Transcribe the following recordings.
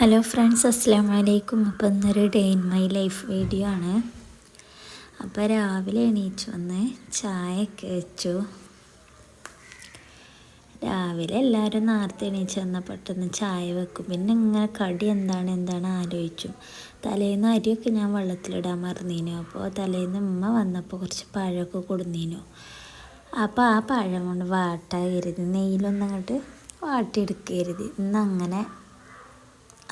Hello friends അസ്സാം വലൈക്കും അപ്പോൾ ഇന്നൊരു day in my life video ആണ്. അപ്പോൾ രാവിലെ എണീച്ച് വന്ന് ചായയൊക്കെ വെച്ചു. രാവിലെ എല്ലാവരും നേരത്തെ എണീച്ച് വന്നാൽ പെട്ടെന്ന് ചായ വെക്കും. പിന്നെ ഇങ്ങനെ കടി എന്താണ് എന്താണ് ആലോചിച്ചു. തലേന്ന് അരിയൊക്കെ ഞാൻ വെള്ളത്തിലിടാൻ മറന്നീനു. അപ്പോൾ തലേന്ന് ഉമ്മ വന്നപ്പോൾ കുറച്ച് പഴമൊക്കെ കൊടുന്നീനു. അപ്പോൾ ആ പഴം കൊണ്ട് വാട്ടാകരുത് നെയ്യിലൊന്നും അങ്ങോട്ട് വാട്ടിയെടുക്കരുത് ഇന്നങ്ങനെ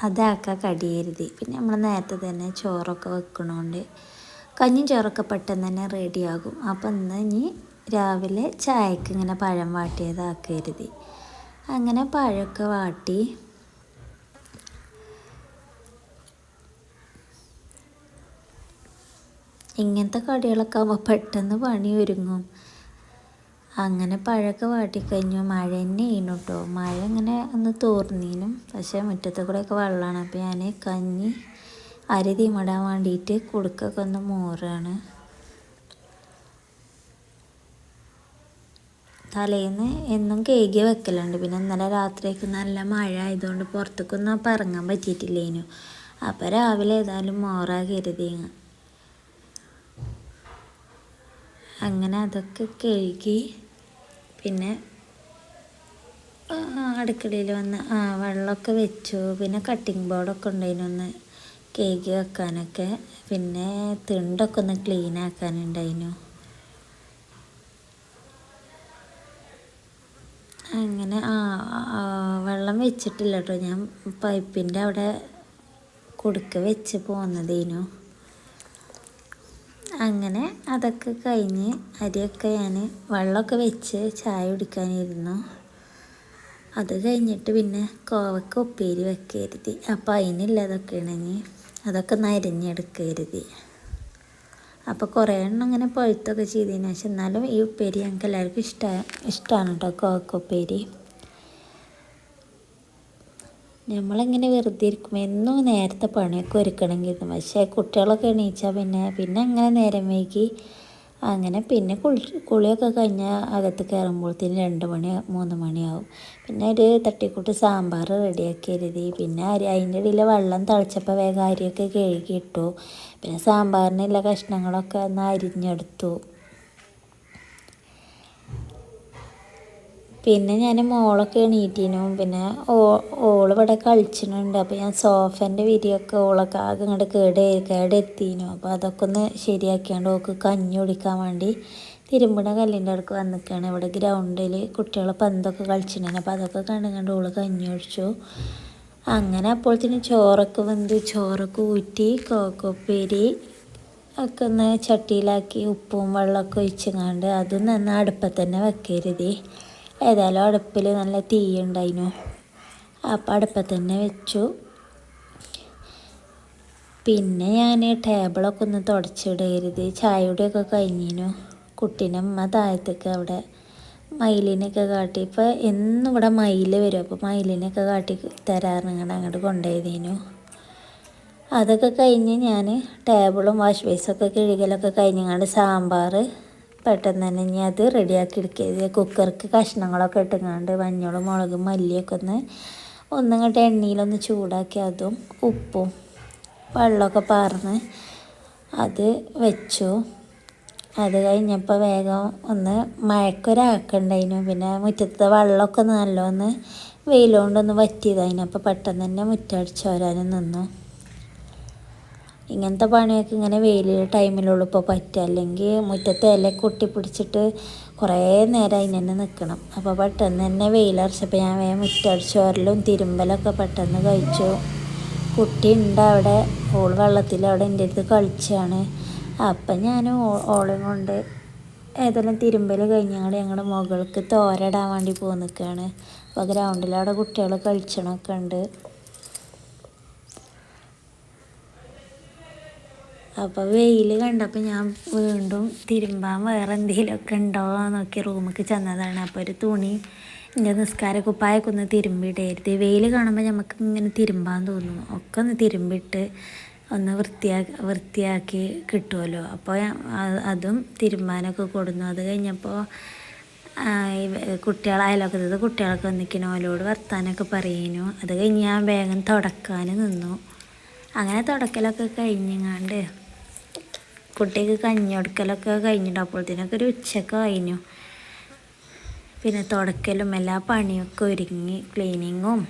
അതാക്കാൻ കടിയരുത്. പിന്നെ നമ്മൾ നേരത്തെ തന്നെ ചോറൊക്കെ വെക്കണോണ്ട് കഞ്ഞി ചോറൊക്കെ പെട്ടെന്ന് തന്നെ റെഡിയാകും. അപ്പം ഇന്ന് ഇനി രാവിലെ ചായക്ക് ഇങ്ങനെ പഴം വാട്ടിയതാക്കരുത്. അങ്ങനെ പഴമൊക്കെ വാട്ടി ഇങ്ങനത്തെ കടികളൊക്കെ ആകുമ്പോൾ പെട്ടെന്ന് പണി ഒരുങ്ങും. അങ്ങനെ പഴമൊക്കെ വാട്ടിക്കഴിഞ്ഞു മഴ തന്നെ ചെയ്യുന്നു കേട്ടോ മഴ ഇങ്ങനെ ഒന്ന് തോർന്നീനും. പക്ഷേ മുറ്റത്ത് കൂടെയൊക്കെ വെള്ളമാണ്. അപ്പോൾ ഞാൻ കഞ്ഞി അരി തീമിടാൻ വേണ്ടിയിട്ട് കുടുക്കൊക്കെ ഒന്ന് മോറാണ്. തലേന്ന് എന്നും കേകി വെക്കലുണ്ട്. പിന്നെ ഇന്നലെ രാത്രിയൊക്കെ നല്ല മഴ ആയതുകൊണ്ട് പുറത്തേക്കൊന്നും അപ്പം ഇറങ്ങാൻ പറ്റിയിട്ടില്ലേനു. അപ്പോൾ രാവിലെ ഏതായാലും മോറാ കരുതി അങ്ങനെ അതൊക്കെ കഴുകി പിന്നെ അടുക്കളയിൽ വന്ന് ആ വെള്ളമൊക്കെ വെച്ചു. പിന്നെ കട്ടിങ് ബോർഡൊക്കെ ഉണ്ടായിരുന്നു ഒന്ന് കേക്ക് വെക്കാനൊക്കെ. പിന്നെ തിണ്ടൊക്കെ ഒന്ന് ക്ലീൻ ആക്കാനുണ്ടായിരുന്നു. അങ്ങനെ ആ വെള്ളം വെച്ചിട്ടില്ല കേട്ടോ. ഞാൻ പൈപ്പിന്റെ അവിടെ കൊടുക്ക വെച്ച് പോന്നതേനു. അങ്ങനെ അതൊക്കെ കഴിഞ്ഞ് അരിയൊക്കെ ഞാൻ വെള്ളമൊക്കെ വെച്ച് ചായ കുടിക്കാനിരുന്നു. അത് കഴിഞ്ഞിട്ട് പിന്നെ കോവക്ക ഉപ്പേരി വെക്കരുത്. അപ്പോൾ അതിനുള്ളതൊക്കെ ഇനി അതൊക്കെ ഒന്ന് അരിഞ്ഞെടുക്കരുത്. അപ്പോൾ കുറേ എണ്ണം ഇങ്ങനെ പഴുത്തൊക്കെ ചെയ്തതിന് ശേഷം എന്നാലും ഈ ഉപ്പേരി ഞങ്ങൾക്ക് എല്ലാവർക്കും ഇഷ്ടമാണ് ഇഷ്ടമാണ് കേട്ടോ കോവക്ക ഉപ്പേരി. നമ്മളിങ്ങനെ വെറുതെ ഇരിക്കും? എന്നും നേരത്തെ പണിയൊക്കെ ഒരുക്കണമെങ്കിൽ പക്ഷേ കുട്ടികളൊക്കെ എണീച്ചാൽ പിന്നെ പിന്നെ അങ്ങനെ നേരം വൈകി. അങ്ങനെ പിന്നെ കുളി കുളിയൊക്കെ കഴിഞ്ഞാൽ അകത്ത് കയറുമ്പോഴത്തേന് രണ്ട് മണി മൂന്ന് മണിയാവും. പിന്നെ ഒരു തട്ടിക്കൂട്ട് സാമ്പാർ റെഡിയാക്കി എഴുതി. പിന്നെ അരി അതിന്റെ ഇടയിൽ വെള്ളം തിളച്ചപ്പോൾ വേഗം അരിയൊക്കെ കഴുകിയിട്ടു പിന്നെ സാമ്പാറിനുള്ള കഷ്ണങ്ങളൊക്കെ ഒന്ന് അരിഞ്ഞെടുത്തു. പിന്നെ ഞാൻ മോളൊക്കെ എണീറ്റിനു. പിന്നെ ഓ ഓളിവിടെ കളിച്ചിട്ടുണ്ട്. അപ്പോൾ ഞാൻ സോഫന്റെ വിരിയൊക്കെ ഓളൊക്കെ ആകെ ഇങ്ങോട്ട് കേട് കേടെത്തിനു. അപ്പോൾ അതൊക്കെ ഒന്ന് ശരിയാക്കിയാണ്ട് ഓക്ക് കഞ്ഞി കുടിക്കാൻ വേണ്ടി തിരുമ്പണ കല്ലിന്റെ അടുക്ക് വന്നിക്കാണ്. ഇവിടെ ഗ്രൗണ്ടിൽ കുട്ടികളെ പന്തൊക്കെ കളിച്ചിട്ടുണ്ട് അപ്പോൾ അതൊക്കെ കണ്ട് കണ്ട് ഓൾ കഞ്ഞി ഒഴിച്ചു അങ്ങനെ അപ്പോഴത്തേനും ചോറൊക്കെ വന്ന് ചോറൊക്കെ ഊറ്റി കോക്കോപ്പേരി ഒക്കെ ഒന്ന് ചട്ടിയിലാക്കി ഉപ്പും വെള്ളമൊക്കെ ഒഴിച്ചങ്ങാണ്ട് അതും നന്ന അടുപ്പത്തന്നെ വെക്കരുതേ. ഏതായാലും അടുപ്പിൽ നല്ല തീ ഉണ്ടായിനു. അപ്പം അടുപ്പത്ത് തന്നെ വെച്ചു. പിന്നെ ഞാൻ ടേബിളൊക്കെ ഒന്ന് തുടച്ചിടരുത്. ചായയുടെയൊക്കെ കഴിഞ്ഞിനു. കുട്ടീനെ അമ്മ താഴത്തേക്ക് അവിടെ മയിലിനൊക്കെ കാട്ടി. ഇപ്പോൾ എന്നും ഇവിടെ മയിൽ വരും. അപ്പോൾ മയിലിനൊക്കെ കാട്ടി തരാറിങ്ങനെ അങ്ങോട്ട് കൊണ്ടുപോയതിനു. അതൊക്കെ കഴിഞ്ഞ് ഞാൻ ടേബിളും വാഷ് ബേസൊക്കെ കഴുകലൊക്കെ കഴിഞ്ഞങ്ങാണ്ട് സാമ്പാർ പെട്ടെന്ന് തന്നെ ഇനി അത് റെഡിയാക്കി എടുക്കുക. കുക്കർക്ക് കഷ്ണങ്ങളൊക്കെ ഇട്ടുങ്ങാണ്ട് മഞ്ഞളും മുളകും മല്ലിയൊക്കെ ഒന്ന് ഒന്നിങ്ങോട്ട് എണ്ണയിലൊന്ന് ചൂടാക്കി അതും ഉപ്പും വെള്ളമൊക്കെ പാർന്ന് അത് വെച്ചു. അത് കഴിഞ്ഞപ്പോൾ വേഗം ഒന്ന് മഴക്കൊരാക്കുണ്ടായിരുന്നു പിന്നെ മുറ്റത്തെ വെള്ളമൊക്കെ നല്ലോന്ന് വെയിലുകൊണ്ടൊന്ന് വറ്റിയതായിരുന്നു അപ്പോൾ പെട്ടെന്ന് തന്നെ മുറ്റടിച്ച് വരാനും നിന്നു. ഇങ്ങനത്തെ പണിയൊക്കെ ഇങ്ങനെ വെയിലുള്ള ടൈമിലുള്ളൂ. ഇപ്പോൾ പറ്റുക. അല്ലെങ്കിൽ മുറ്റത്തെ ഇല കൊട്ടി പിടിച്ചിട്ട് കുറേ നേരം അതിന് തന്നെ നിൽക്കണം. അപ്പോൾ പെട്ടെന്ന് തന്നെ വെയിലടിച്ചപ്പോൾ ഞാൻ വേഗം മുറ്റടിച്ച്. വരലും തിരുമ്പലൊക്കെ പെട്ടെന്ന് കഴിച്ചു. കുട്ടി ഉണ്ട് അവിടെ. ഓൾ വെള്ളത്തിൽ അവിടെ എന്റെ അടുത്ത് കളിച്ചാണ്. അപ്പം ഞാൻ ഓളും കൊണ്ട് ഏതെല്ലാം തിരുമ്പൽ കഴിഞ്ഞാൽ ഞങ്ങൾ മുകൾക്ക് തോരടാൻ വേണ്ടി നിൽക്കുകയാണ് അപ്പോൾ ഗ്രൗണ്ടിൽ അവിടെ കുട്ടികൾ കളിച്ചണമൊക്കെ ഉണ്ട്. അപ്പോൾ വെയിൽ കണ്ടപ്പോൾ ഞാൻ വീണ്ടും തിരുമ്പാൻ വേറെ എന്തെങ്കിലുമൊക്കെ ഉണ്ടോ നോക്കി റൂമിലേക്ക് ചെന്നതാണ്. അപ്പോൾ ഒരു തുണി എന്റെ നിസ്കാര കുപ്പായൊക്കെ ഒന്ന് തിരുമ്പിയിടരുത് വെയിൽ കാണുമ്പോൾ നമുക്ക് ഇങ്ങനെ തിരുമ്പാൻ തോന്നും. ഒക്കെ ഒന്ന് തിരുമ്പിട്ട് ഒന്ന് വൃത്തിയാക്കി വൃത്തിയാക്കി കിട്ടുമല്ലോ അപ്പോൾ അതും തിരുമ്പാനൊക്കെ കൊടുന്നു. അത് കഴിഞ്ഞപ്പോൾ കുട്ടികളായാലൊക്കെ ഇത് കുട്ടികളൊക്കെ വന്നിക്കണു ഓലോട് വർത്താനൊക്കെ പറയുന്നു അത് കഴിഞ്ഞ് ഞാൻ വേഗം തുടക്കാൻ നിന്നു. അങ്ങനെ തുടക്കലൊക്കെ കഴിഞ്ഞങ്ങാണ്ട് കുട്ടിക്ക് കഞ്ഞി കൊടുക്കലൊക്കെ കഴിഞ്ഞിട്ട് അപ്പോഴത്തേനൊക്കെ ഒരു ഉച്ചയ്ക്ക് കഴിഞ്ഞു. പിന്നെ തുടക്കലും എല്ലാ പണിയൊക്കെ ഒരുങ്ങി ക്ലീനിങ്ങും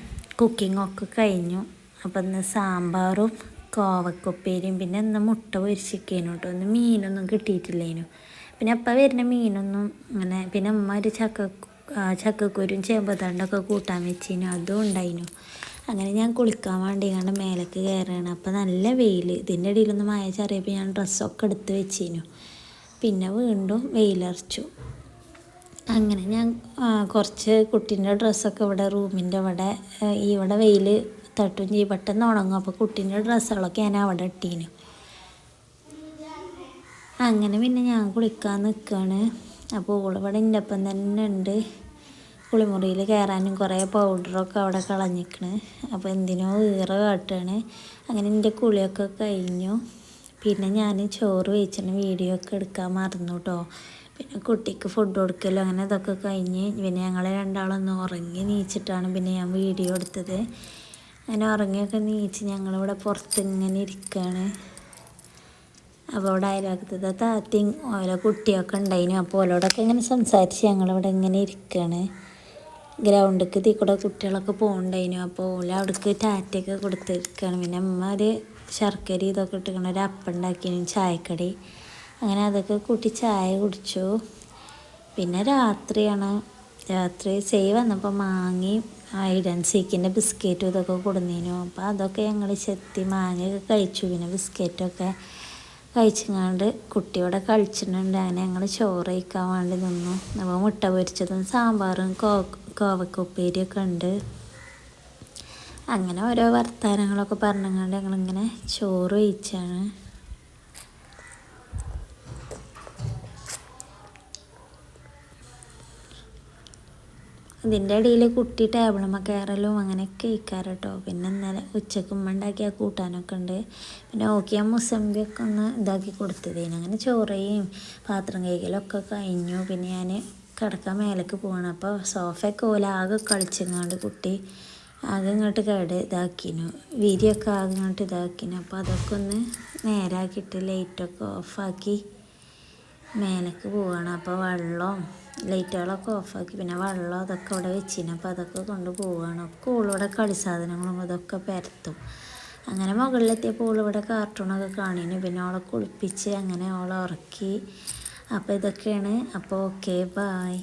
കുക്കിങ്ങും ഒക്കെ കഴിഞ്ഞു. അപ്പം ഇന്ന് സാമ്പാറും കോവക്കുപ്പേരിയും പിന്നെ ഇന്ന് മുട്ട പൊരിച്ചിരിക്കും കേട്ടോ ഒന്ന് മീനൊന്നും കിട്ടിയിട്ടില്ലേനു. പിന്നെ അപ്പം വരുന്ന മീനൊന്നും അങ്ങനെ പിന്നെ അമ്മ ഒരു ചക്ക ചക്കക്കുരും ചേമ്പത്തണ്ടൊക്കെ കൂട്ടാൻ വെച്ചിനു. അതും ഉണ്ടായിനു. അങ്ങനെ ഞാൻ കുളിക്കാൻ വേണ്ടി കണ്ട് മേലേക്ക് കയറുകയാണ് അപ്പോൾ നല്ല വെയിൽ ഇതിന്റെ ഇടയിലൊന്ന് മഴ ചെറിയപ്പോൾ ഞാൻ ഡ്രസ്സൊക്കെ എടുത്ത് വെച്ചിരുന്നു പിന്നെ വീണ്ടും വെയിലറച്ചു അങ്ങനെ ഞാൻ കുറച്ച് കുട്ടീന്റെ ഡ്രസ്സൊക്കെ ഇവിടെ റൂമിന്റെ അവിടെ ഇവിടെ വെയിൽ തട്ടും ചെയ്യും. പെട്ടെന്ന് ഉണങ്ങും. അപ്പോൾ കുട്ടീന്റെ ഡ്രസ്സുകളൊക്കെ ഞാൻ അവിടെ ഇട്ടീനു. അങ്ങനെ പിന്നെ ഞാൻ കുളിക്കാൻ നിൽക്കുകയാണ് അപ്പോൾ ഓളിവിടെ എന്റെ ഒപ്പം തന്നെ ഉണ്ട് കുളിമുറിയിൽ കയറാനും കുറേ പൗഡറൊക്കെ അവിടെ കളഞ്ഞിക്കണ്. അപ്പോൾ എന്തിനോ ഈറ കാട്ടുകയാണ് അങ്ങനെ എന്റെ കുളിയൊക്കെ കഴിഞ്ഞു. പിന്നെ ഞാൻ ചോറ് വെച്ചിട്ട് വീഡിയോ ഒക്കെ എടുക്കാൻ മറന്നു കേട്ടോ പിന്നെ കുട്ടിക്ക് ഫുഡ് കൊടുക്കലും അങ്ങനെ ഇതൊക്കെ കഴിഞ്ഞ് പിന്നെ ഞങ്ങൾ രണ്ടാളൊന്ന് ഉറങ്ങി നീച്ചിട്ടാണ് പിന്നെ ഞാൻ വീഡിയോ എടുത്തത്. അങ്ങനെ ഉറങ്ങിയൊക്കെ നീച്ച് ഞങ്ങളിവിടെ പുറത്ത് ഇങ്ങനെ ഇരിക്കുകയാണ് അപ്പോൾ അവിടെ അയലാക്കത്തത് താത്തി ഓരോ കുട്ടിയൊക്കെ ഉണ്ടായിരുന്നു അപ്പോൾ ഓരോടൊക്കെ ഇങ്ങനെ സംസാരിച്ച് ഞങ്ങളിവിടെ ഇങ്ങനെ ഇരിക്കുകയാണ് ഗ്രൗണ്ടിലേക്ക് തീ കൂടെ കുട്ടികളൊക്കെ പോകണ്ടായിരുന്നു അപ്പോൾ ഓല അവിടേക്ക് ടാറ്റയൊക്കെ കൊടുത്തിരിക്കുകയാണ് പിന്നെ അമ്മ ഒരു ശർക്കര ഇതൊക്കെ ഇട്ടിരിക്കണ ഒരു അപ്പം ഉണ്ടാക്കിയിരുന്നു ചായക്കടി. അങ്ങനെ അതൊക്കെ കൂട്ടി ചായ കുടിച്ചു. പിന്നെ രാത്രിയാണ്. രാത്രി സെയ് വന്നപ്പോൾ മാങ്ങി ഐഡൻ സീക്കിന്റെ ബിസ്ക്കറ്റും ഇതൊക്കെ കൊടുന്നീനു. അപ്പോൾ അതൊക്കെ ഞങ്ങൾ ചെത്തി മാങ്ങയൊക്കെ കഴിച്ചു. പിന്നെ ബിസ്ക്കറ്റൊക്കെ കഴിച്ചങ്ങാണ്ട് കുട്ടിയോടെ കളിച്ചിട്ടുണ്ട്. അങ്ങനെ ഞങ്ങൾ ചോറ് കഴിക്കാൻ വേണ്ടി നിന്നു. അപ്പോൾ മുട്ട പൊരിച്ചതും സാമ്പാറും കോ കോവക്കുപ്പേരിയൊക്കെ ഉണ്ട്. അങ്ങനെ ഓരോ വർത്തമാനങ്ങളൊക്കെ പറഞ്ഞങ്ങാണ്ട് ഞങ്ങളിങ്ങനെ ചോറ് കഴിച്ചാണ്. ഇതിന്റെ ഇടയിൽ കുട്ടി ടേബിളുമ്മ കയറലും അങ്ങനെയൊക്കെ കഴിക്കാറ് കേട്ടോ പിന്നെ ഇന്നലെ ഉച്ചയ്ക്ക് ഉമ്മ ഉണ്ടാക്കിയ കൂട്ടാനൊക്കെ ഉണ്ട്. പിന്നെ ഓക്കിയ മുസമ്പിയൊക്കെ ഒന്ന് ഇതാക്കി കൊടുത്തതേനു അങ്ങനെ ചോറയും പാത്രം കഴിക്കലൊക്കെ കഴിഞ്ഞു. പിന്നെ ഞാൻ കിടക്കാൻ മേലേക്ക് പോകണം അപ്പോൾ സോഫയൊക്കെ ഓല ആകെ കളിച്ചെങ്ങാണ്ട് കുട്ടി ആകെ ഇങ്ങോട്ട് കേട് ഇതാക്കിനു. വീതിയൊക്കെ ആകെ ഇങ്ങോട്ട് ഇതാക്കിനു. അപ്പോൾ അതൊക്കെ ഒന്ന് നേരാക്കിയിട്ട് ലൈറ്റൊക്കെ ഓഫാക്കി മേലേക്ക് പോവാണ്. അപ്പോൾ വെള്ളവും ലൈറ്റുകളൊക്കെ ഓഫാക്കി. പിന്നെ വെള്ളം അതൊക്കെ അവിടെ വെച്ചിന്. അപ്പോൾ അതൊക്കെ കൊണ്ട് പോവുകയാണ് ഒക്കെ ഓളിവിടെ കളി സാധനങ്ങളും ഇതൊക്കെ പരത്തും. അങ്ങനെ മുകളിലെത്തിയപ്പോൾ ഓളിവിടെ കാർട്ടൂണൊക്കെ കാണിന്. പിന്നെ ഓളെ കുളിപ്പിച്ച് അങ്ങനെ ഓളെ ഉറക്കി. അപ്പോൾ ഇതൊക്കെയാണ്. അപ്പോൾ ഓക്കെ ബായ്